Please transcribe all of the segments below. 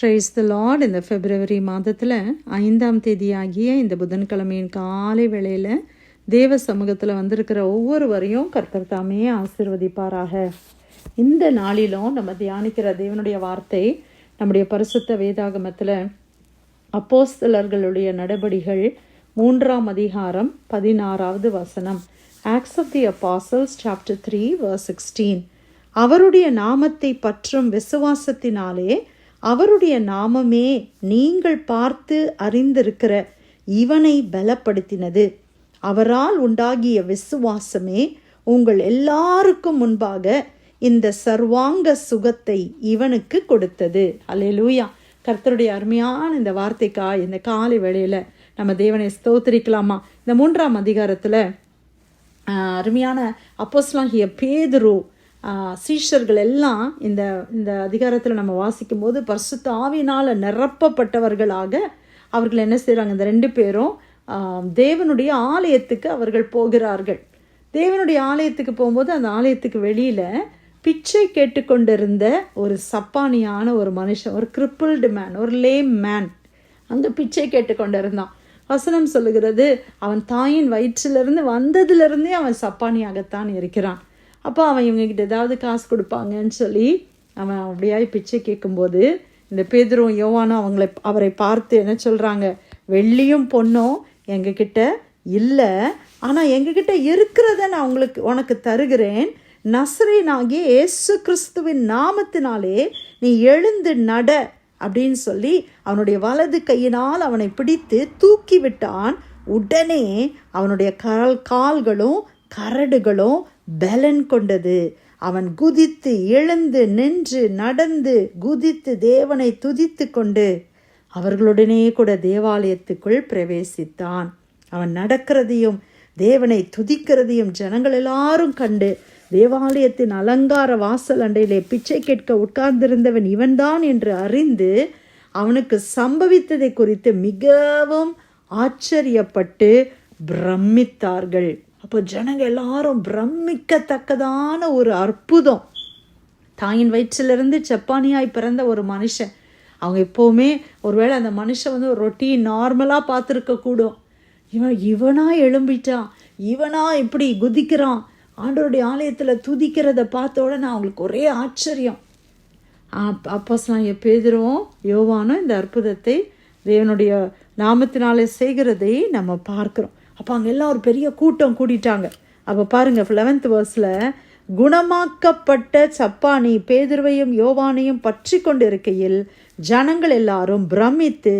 Price த Lord இந்த பிப்ரவரி மாதத்தில் ஐந்தாம் தேதியாகிய இந்த புதன்கிழமையின் காலை வேளையில் தேவ சமூகத்தில் வந்திருக்கிற ஒவ்வொருவரையும் கர்த்தர் தாமே ஆசிர்வதிப்பாராக. இந்த நாளிலும் நம்ம தியானிக்கிற தேவனுடைய வார்த்தை நம்முடைய பரிசுத்த வேதாகமத்தில் அப்போஸ்தலர்களுடைய நடபடிகள் மூன்றாம் அதிகாரம் பதினாறாவது வசனம். Acts of the Apostles chapter three verse sixteen அவருடைய நாமத்தை பற்றும் விசுவாசத்தினாலே அவருடைய நாமமே நீங்கள் பார்த்து அறிந்திருக்கிற இவனை பலப்படுத்தினது. அவரால் உண்டாகிய விசுவாசமே உங்கள் எல்லாருக்கும் முன்பாக இந்த சர்வாங்க சுகத்தை இவனுக்கு கொடுத்தது. அலையலூயா கர்த்தருடைய அருமையான இந்த வார்த்தைக்கா இந்த காலை வேளையில் நம்ம தேவனை ஸ்தோத்திரிக்கலாமா? இந்த மூன்றாம் அதிகாரத்தில் அருமையான அருமையான அப்போஸ்லாகிய பேதுரு சீஷர்கள் எல்லாம் இந்த இந்த அதிகாரத்தில் நம்ம வாசிக்கும் போது பரிசுத்த ஆவினால் நிரப்பப்பட்டவர்களாக அவர்கள் என்ன செய்கிறாங்க இந்த ரெண்டு பேரும் தேவனுடைய ஆலயத்துக்கு அவர்கள் போகிறார்கள். தேவனுடைய ஆலயத்துக்கு போகும்போது அந்த ஆலயத்துக்கு வெளியில் பிச்சை கேட்டுக்கொண்டிருந்த ஒரு சப்பானியான ஒரு மனுஷன் ஒரு கிரிப்பிள்டு மேன் ஒரு லேம் மேன் அங்கே பிச்சை கேட்டுக்கொண்டிருந்தான். வசனம் சொல்லுகிறது அவன் தாயின் வயிற்றிலிருந்து வந்ததிலிருந்தே அவன் சப்பானியாகத்தான் இருக்கிறான். அப்போ அவன் இவங்ககிட்ட ஏதாவது காசு கொடுப்பாங்கன்னு சொல்லி அவன் அப்படியாய் பிச்சை கேட்கும்போது இந்த பேதரும் யோவானும் அவங்களை அவரை பார்த்து என்ன சொல்கிறாங்க வெள்ளியும் பொண்ணும் எங்ககிட்ட இல்லை. ஆனால் எங்ககிட்ட இருக்கிறத நான் உங்களுக்கு உனக்கு தருகிறேன். நசரேனாகிய இயேசு கிறிஸ்துவின் நாமத்தினாலே நீ எழுந்து நட அப்படின்னு சொல்லி அவனுடைய வலது கையினால் அவனை பிடித்து தூக்கி விட்டான். உடனே அவனுடைய கால் கால்களும் கரடுகளும் பலன் கொண்டது. அவன் குதித்து எழுந்து நின்று நடந்து குதித்து தேவனை துதித்து கொண்டு அவர்களுடனே கூட தேவாலயத்துக்குள் பிரவேசித்தான். அவன் நடக்கிறதையும் தேவனை துதிக்கிறதையும் ஜனங்கள் எல்லாரும் கண்டு தேவாலயத்தின் அலங்கார வாசல் அண்டையிலே பிச்சை கேட்க உட்கார்ந்திருந்தவன் இவன்தான் என்று அறிந்து அவனுக்கு சம்பவித்ததை குறித்து மிகவும் ஆச்சரியப்பட்டு பிரமித்தார்கள். அப்போ ஜனங்க எல்லாரும் பிரமிக்கத்தக்கதான ஒரு அற்புதம். தாயின் வயிற்றிலிருந்து செப்பானியாய் பிறந்த ஒரு மனுஷன். அவங்க எப்போவுமே ஒருவேளை அந்த மனுஷன் வந்து ஒரு ரொட்டி நார்மலாக பார்த்துருக்க கூடும். இவன் இவனாக எழும்பிட்டான். இவனா இப்படி குதிக்கிறான். ஆண்டோருடைய ஆலயத்தில் துதிக்கிறத பார்த்த உடனே அவங்களுக்கு ஒரே ஆச்சரியம். அப்போஸ்லாம் பேதுருவும் யோவானும் இந்த அற்புதத்தை தேவனுடைய நாமத்தினாலே செய்கிறதை நம்ம பார்க்குறோம். அப்போ அங்கே எல்லாம் ஒரு பெரிய கூட்டம் கூட்டிட்டாங்க அப்போ பாருங்கள் லெவன்த் வேர்ஸில் குணமாக்கப்பட்ட சப்பானி பேதுருவையும் யோவானையும் பற்றி கொண்டு இருக்கையில் ஜனங்கள் எல்லாரும் பிரமித்து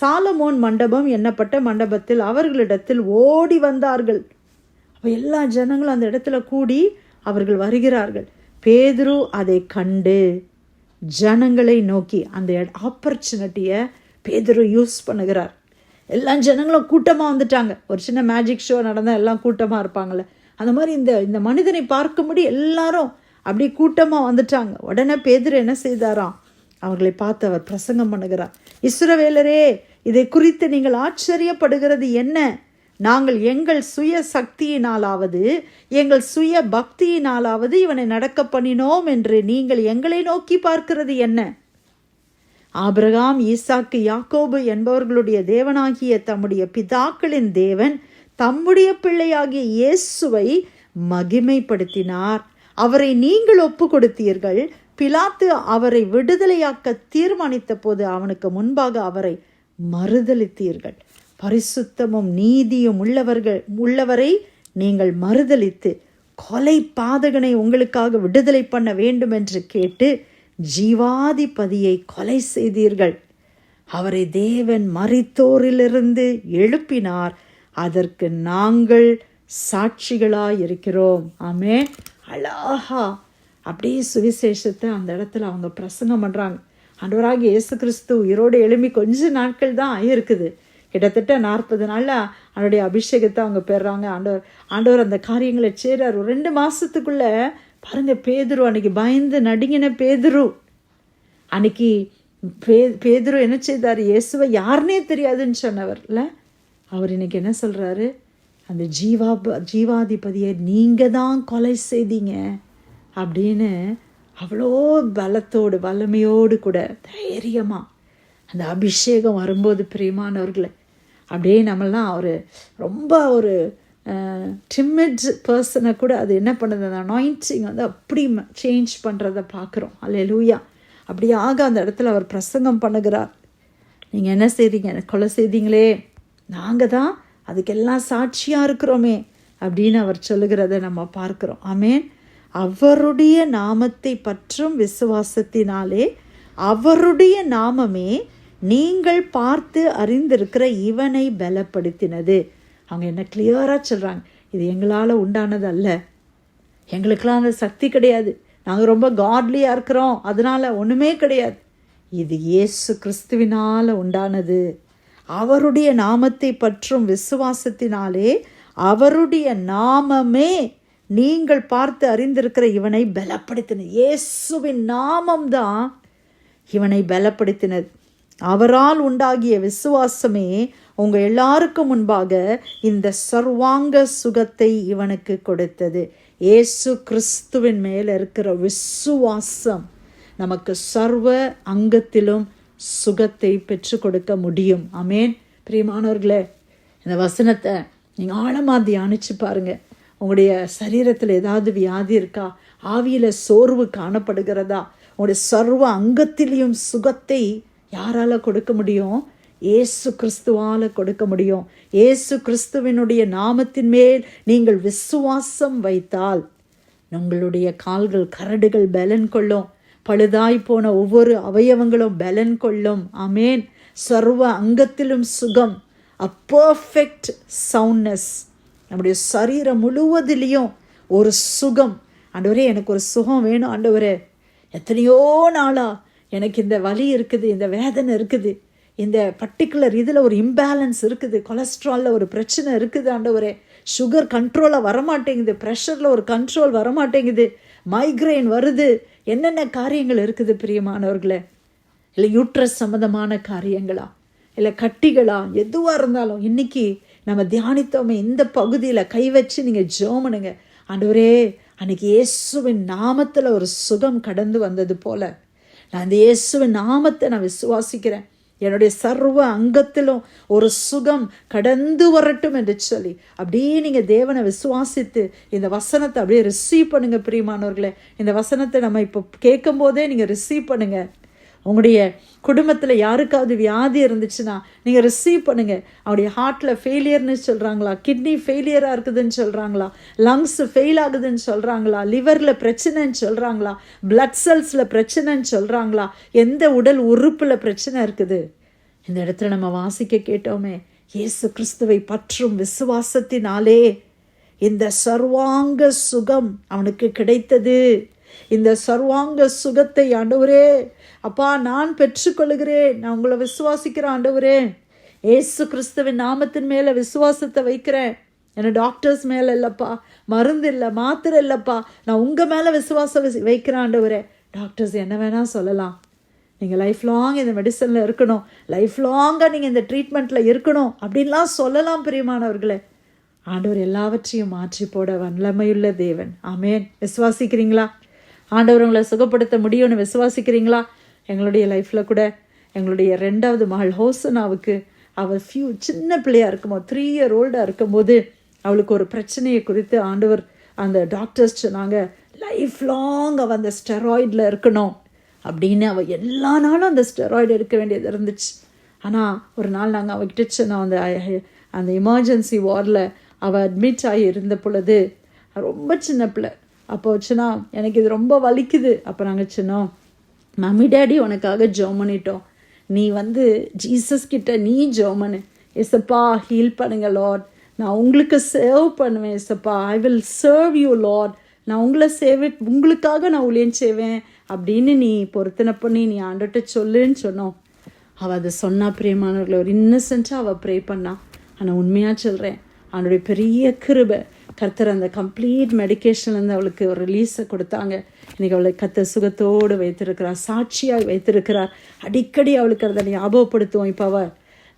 சாலமோன் மண்டபம் எண்ணப்பட்ட மண்டபத்தில் அவர்களிடத்தில் ஓடி வந்தார்கள். அப்போ எல்லா ஜனங்களும் அந்த இடத்துல கூடி அவர்கள் வருகிறார்கள். பேதுரு அதை கண்டு ஜனங்களை நோக்கி அந்த ஆப்பர்ச்சுனிட்டியை பேதுரு யூஸ் பண்ணுகிறார். எல்லா ஜனங்களும் கூட்டமாக வந்துட்டாங்க. ஒரு சின்ன மேஜிக் ஷோ நடந்தால் எல்லாம் கூட்டமாக இருப்பாங்கள்ல அந்த மாதிரி இந்த இந்த மனிதனை பார்க்கும்படி எல்லாரும் அப்படி கூட்டமாக வந்துட்டாங்க. உடனே பேதர் என்ன செய்தாராம்? அவர்களை பார்த்து அவர் பிரசங்கம் பண்ணுகிறார். இஸ்ரவேலரே இதை குறித்து நீங்கள் ஆச்சரியப்படுகிறது என்ன? நாங்கள் எங்கள் சுய சக்தியினாலாவது எங்கள் சுய பக்தியினாலாவது இவனை நடக்க பண்ணினோம் என்று நீங்கள் எங்களை நோக்கி பார்க்கிறது என்ன? ஆபிரகாம் ஈசாக்கு யாக்கோபு என்பவர்களுடைய தேவனாகிய தம்முடைய பிதாக்களின் தேவன் தம்முடைய பிள்ளையாகிய இயேசுவை மகிமைப்படுத்தினார். அவரை நீங்கள் ஒப்பு கொடுத்தீர்கள் பிலாத்து அவரை விடுதலையாக்க தீர்மானித்த போது அவனுக்கு முன்பாக அவரை மறுதளித்தீர்கள் பரிசுத்தமும் நீதியும் உள்ளவர்கள் உள்ளவரை நீங்கள் மறுதளித்து கொலை பாதகனை உங்களுக்காக விடுதலை பண்ண வேண்டும் என்று கேட்டு ஜீவாதிபதியை கொலை செய்தீர்கள். அவரை தேவன் மறித்தோரிலிருந்து எழுப்பினார். அதற்கு நாங்கள் சாட்சிகளாயிருக்கிறோம். ஆமே அழகா. அப்படியே சுவிசேஷத்தை அந்த இடத்துல அவங்க பிரசங்கம் பண்ணுறாங்க அன்றவராக இயேசு கிறிஸ்து உயிரோடு எழும்பி கொஞ்ச நாட்கள் தான் ஆகியிருக்குது. கிட்டத்தட்ட நாற்பது நாளில் அவனுடைய அபிஷேகத்தை அவங்க பெறுறாங்க. ஆண்டவர் ஆண்டவர் அந்த காரியங்களை செய்கிறார் ரெண்டு மாதத்துக்குள்ளே பாருங்க பேதுரு அன்னைக்கு பயந்து நடுங்கின பேதுரு. அன்னைக்கு பே பேதுரு என்ன செய்தார்? இயேசுவை யாருனே தெரியாதுன்னு சொன்னவர்ல அவர் இன்னைக்கு என்ன சொல்கிறாரு அந்த ஜீவா ஜீவாதிபதியை நீங்கள் தான் கொலை செய்தீங்க அப்படின்னு அவ்வளோ பலத்தோடு வல்லமையோடு கூட தைரியமாக அந்த அபிஷேகம் வரும்போது பிரியமானவர்களை அப்படியே நம்மளாம் ஒரு ரொம்ப ஒரு டிமிட் பர்சனை கூட அது என்ன பண்ணுது அந்த அனாயிண்டிங் வந்து அப்படி சேஞ்ச் பண்ணுறத பார்க்குறோம். அல்ல லூயா அப்படியாக அந்த இடத்துல அவர் பிரசங்கம் பண்ணுகிறார். நீங்கள் என்ன செய்றீங்க? கொலை செய்தீங்களே. நாங்கள் தான் அதுக்கெல்லாம் சாட்சியாக இருக்கிறோமே அப்படின்னு அவர் சொல்லுகிறத நம்ம பார்க்குறோம். ஆமேன் அவருடைய நாமத்தை பற்றும் விசுவாசத்தினாலே அவருடைய நாமமே நீங்கள் பார்த்து அறிந்திருக்கிற இவனை பலப்படுத்தினது. அவங்க என்ன கிளியராக சொல்கிறாங்க இது எங்களால் உண்டானது அல்ல. எங்களுக்கெல்லாம் அந்த சக்தி கிடையாது. நாங்கள் ரொம்ப காட்லியாக இருக்கிறோம். அதனால் ஒன்றுமே கிடையாது. இது இயேசு கிறிஸ்துவினால் உண்டானது. அவருடைய நாமத்தை பற்றும் விசுவாசத்தினாலே அவருடைய நாமமே நீங்கள் பார்த்து அறிந்திருக்கிற இவனை பலப்படுத்தினது இயேசுவின் நாமம்தான் இவனை பலப்படுத்தினது. அவரால் உண்டாகிய விசுவாசமே உங்க எல்லாருக்கும் முன்பாக இந்த சர்வாங்க சுகத்தை இவனுக்கு கொடுத்தது. ஏசு கிறிஸ்துவின் மேல் இருக்கிற விசுவாசம் நமக்கு சர்வ அங்கத்திலும் சுகத்தை பெற்று கொடுக்க முடியும். அமேன் பிரியமானவர்களே இந்த வசனத்தை நீங்கள் ஆழமாக தியானிச்சு பாருங்க. உங்களுடைய சரீரத்தில் ஏதாவது வியாதி இருக்கா? ஆவியில் சோர்வு காணப்படுகிறதா? உங்களுடைய சர்வ அங்கத்திலையும் சுகத்தை யாரால் கொடுக்க முடியும்? ஏசு கிறிஸ்துவால் கொடுக்க முடியும். ஏசு கிறிஸ்துவினுடைய நாமத்தின் மேல் நீங்கள் விசுவாசம் வைத்தால் உங்களுடைய கால்கள் கரடுகள் பலன் கொள்ளும். பழுதாய் போன ஒவ்வொரு அவயவங்களும் பலன் கொள்ளும். அமேன் சர்வ அங்கத்திலும் சுகம். அ பர்ஃபெக்ட் சவுண்ட்னஸ் நம்முடைய சரீரம் முழுவதிலையும் ஒரு சுகம். ஆண்டவரே எனக்கு ஒரு சுகம் வேணும் ஆண்டவரே. எத்தனையோ நாளாக எனக்கு இந்த வலி இருக்குது இந்த வேதனை இருக்குது இந்த பர்டிகுலர் இதில் ஒரு இம்பேலன்ஸ் இருக்குது கொலஸ்ட்ராலில் ஒரு பிரச்சனை இருக்குது ஆண்டவரே. சுகர் கண்ட்ரோலாக வரமாட்டேங்குது ப்ரெஷரில் ஒரு கண்ட்ரோல் வரமாட்டேங்குது மைக்ரைன் வருது என்னென்ன காரியங்கள் இருக்குது பிரியமானவர்களே? இல்லை யூட்ரஸ் சம்மந்தமான காரியங்களா? இல்லை கட்டிகளா? எதுவாக இருந்தாலும் இன்னைக்கு நம்ம தியானித்தோமே இந்த பகுதியில் கை வச்சு நீங்கள் ஜோமனுங்க. ஆண்டவரே அன்றைக்கி இயேசுவின் நாமத்தில் ஒரு சுகம் கடந்து வந்தது போல் நான் இந்த இயேசுவின் நாமத்தை நான் விசுவாசிக்கிறேன். என்னுடைய சர்வ அங்கத்திலும் ஒரு சுகம் கடந்து வரட்டும் என்று சொல்லி. அப்படியே நீங்கள் தேவனை விசுவாசித்து இந்த வசனத்தை அப்படியே ரிசீவ் பண்ணுங்கள் பிரியமானவர்களே. இந்த வசனத்தை நம்ம இப்போ கேட்கும் போதே நீங்கள் ரிசீவ் பண்ணுங்கள் உங்களுடைய குடும்பத்தில் யாருக்காவது வியாதி இருந்துச்சுன்னா நீங்கள் ரிசீவ் பண்ணுங்கள் அவருடைய ஹார்ட்டில் ஃபெயிலியர்னு சொல்கிறாங்களா கிட்னி ஃபெயிலியராக இருக்குதுன்னு சொல்கிறாங்களா லங்ஸ் ஃபெயில் ஆகுதுன்னு சொல்கிறாங்களா லிவரில் பிரச்சனைன்னு சொல்கிறாங்களா பிளட் செல்ஸில் பிரச்சனைன்னு சொல்கிறாங்களா எந்த உடல் உறுப்பில் பிரச்சனை இருக்குது? இந்த இடத்துல நம்ம வாசிக்க கேட்டோமே இயேசு கிறிஸ்துவை பற்றும் விசுவாசத்தினாலே இந்த சர்வாங்க சுகம் அவனுக்கு கிடைத்தது. இந்த சர்வாங்க சுகத்தை ஆண்டவரே. அப்பா நான் பெற்றுக்கொள்கிறேன். நான் உங்களை விசுவாசிக்கிறேன் ஆண்டவரே. ஏசு கிறிஸ்துவின் நாமத்தின் மேலே விசுவாசத்தை வைக்கிறேன். என்ன டாக்டர்ஸ் மேலே இல்லைப்பா. மருந்து இல்லை மாத்திரை இல்லைப்பா. நான் உங்கள் மேலே விசுவாசம் வைக்கிறேன் ஆண்டவரே. டாக்டர்ஸ் என்ன வேணால் சொல்லலாம். நீங்கள் லைஃப் லாங் இந்த மெடிசனில் இருக்கணும். லைஃப் லாங்காக நீங்கள் இந்த ட்ரீட்மெண்ட்டில் இருக்கணும். அப்படின்லாம் சொல்லலாம் பிரியமானவர்களே. ஆண்டவர் எல்லாவற்றையும் மாற்றி போட வல்லமையுள்ள தேவன். ஆமேன். விசுவாசிக்கிறீங்களா? ஆண்டவர் உங்களை சுகப்படுத்த முடியும்னு விசுவாசிக்கிறீங்களா? எங்களுடைய லைஃப்பில் கூட எங்களுடைய ரெண்டாவது மகள் ஹோசனாவுக்கு அவள் ஃபியூ சின்ன பிள்ளையாக இருக்கும்போது த்ரீ இயர் ஓல்டாக இருக்கும்போது அவளுக்கு ஒரு பிரச்சனையை குறித்து ஆண்டவர் அந்த டாக்டர்ஸ் சொன்னாங்க லைஃப் லாங் அவள் அந்த ஸ்டெராய்டில் இருக்கணும். அப்படின்னு அவள் எல்லா நாளும் அந்த ஸ்டெராய்டு எடுக்க வேண்டியது இருந்துச்சு. ஆனால் ஒரு நாள் நாங்கள் அவகிட்ட சொன்னோம் அந்த அந்த எமர்ஜென்சி வார்டில் அவள் அட்மிட் ஆகி இருந்த பொழுது ரொம்ப சின்ன பிள்ளை அப்போ வச்சுனா எனக்கு இது ரொம்ப வலிக்குது. அப்போ நாங்கள் சொன்னோம் மம்மி டேடி உனக்காக ஜோம் பண்ணிட்டோம். நீ வந்து ஜீசஸ் கிட்ட நீ ஜோமனு எஸ்ப்பா ஹீல் பண்ணுங்க லார்ட் நான் உங்களுக்கு சேவ் பண்ணுவேன் எஸ்ப்பா I will serve you Lord நான் உங்களை சேவை உங்களுக்காக நான் ஊழியம் செய்வேன். அப்படின்னு நீ பொருத்தனை பண்ணி நீ ஆண்டுகிட்ட சொல்லுன்னு சொன்னோம். அவள் அதை சொன்னா பிரியமானவர்களை ஒரு இன்னசென்ட்டாக அவள் ப்ரே பண்ணா. ஆனால் உண்மையாக சொல்கிறேன் அவனுடைய பெரிய கிருபை கர்த்தர் அந்த கம்ப்ளீட் மெடிக்கேஷன்லேருந்து அவளுக்கு ஒரு ரிலீஸை கொடுத்தாங்க. இன்றைக்கி அவளை கத்த சுகத்தோடு வைத்திருக்கிறார் சாட்சியாக வைத்திருக்கிறார். அடிக்கடி அவளுக்கு அதை ஞாபகப்படுத்துவோம். இப்போ அவள்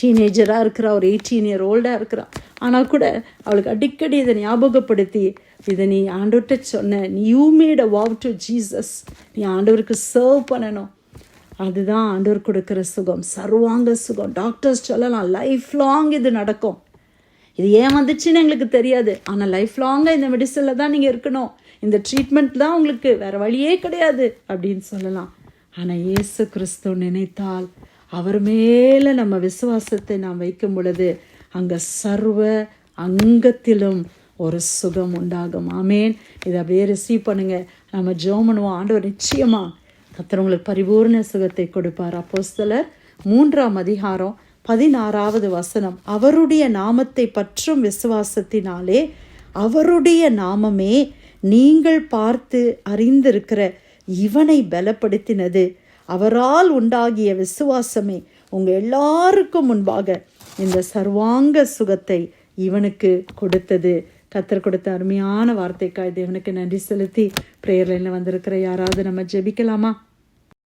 டீனேஜராக இருக்கிறா ஒரு எயிட்டீன் இயர் ஓல்டாக இருக்கிறா. ஆனால் கூட அவளுக்கு அடிக்கடி இதை ஞாபகப்படுத்தி இதை நீ ஆண்டவர்கிட்ட சொன்ன நீ you made a vow to Jesus நீ ஆண்டவருக்கு சர்வ் பண்ணணும். அதுதான் ஆண்டவர் கொடுக்குற சுகம். சர்வாங்க சுகம். டாக்டர்ஸ் சொல்லலாம் லைஃப் லாங் இது நடக்கும். இது ஏன் வந்துச்சுன்னு எங்களுக்கு தெரியாது. ஆனால் லைஃப் லாங்காக இந்த மெடிசனில் தான் நீங்கள் இருக்கணும். இந்த ட்ரீட்மெண்ட் தான் உங்களுக்கு. வேறு வழியே கிடையாது அப்படின்னு சொல்லலாம். ஆனால் இயேசு கிறிஸ்து நினைத்தால் அவர் மேலே நம்ம விசுவாசத்தை நாம் வைக்கும் பொழுது அங்கே சர்வ அங்கத்திலும் ஒரு சுகம் உண்டாகும். ஆமேன். இதை அப்படியே ரிசீவ் பண்ணுங்கள் நம்ம ஜோமனுவோம் ஆண்டவர் நிச்சயமா கத்திரவங்களுக்கு பரிபூர்ண சுகத்தை கொடுப்பார். அப்போஸ்தலர் மூன்றாம் அதிகாரம் பதினாறாவது வசனம் அவருடைய நாமத்தை பற்றும் விசுவாசத்தினாலே அவருடைய நாமமே நீங்கள் பார்த்து அறிந்திருக்கிற இவனை பலப்படுத்தினது. அவரால் உண்டாகிய விசுவாசமே உங்கள் எல்லாருக்கும் முன்பாக இந்த சர்வாங்க சுகத்தை இவனுக்கு கொடுத்தது. கத்தர் கொடுத்த அருமையான வார்த்தைக்காய் தேவனுக்கு நன்றி செலுத்தி பிரேயர்ல வந்திருக்கிற யாராவது நம்ம ஜெபிக்கலாமா?